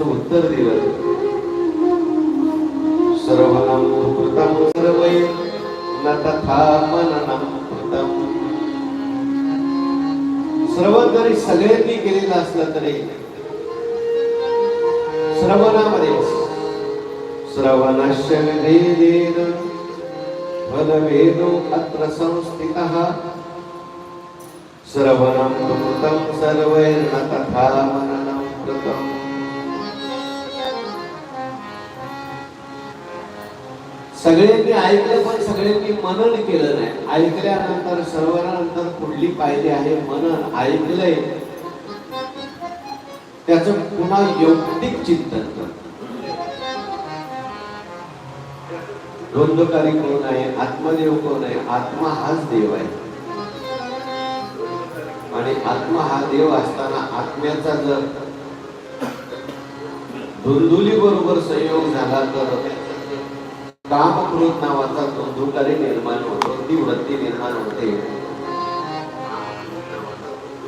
उत्तर दिलं. सर्वनम कृतम सर्वै न तथा मननम कृतम. सर्व जरी सगळ्यांनी केलेलं असलं तरी श्रवणामध्ये श्रवणस्य वेदेन फलवेदो अत्र संस्थितः. श्रवणं कृतं सर्वैर्न तथा मननं सगळ्यांनी ऐकलं पण सगळ्यांनी मनन केलं नाही. ऐकल्यानंतर सर्वांनंतर पुढली पायरी आहे मनन. ऐकलंय. त्याचं पुन्हा यौक्तिक चिंतन द्वंद्वकारी कोण आहे? आत्मदेव कोण आहे? आत्मा हाच देव आहे. आणि आत्मा हा देव असताना आत्म्याचा जर धुंदुली बरोबर संयोग झाला तर कामक्रोध नावाचा धुंदुकारी निर्माण होतो ती वृत्ती निर्माण होते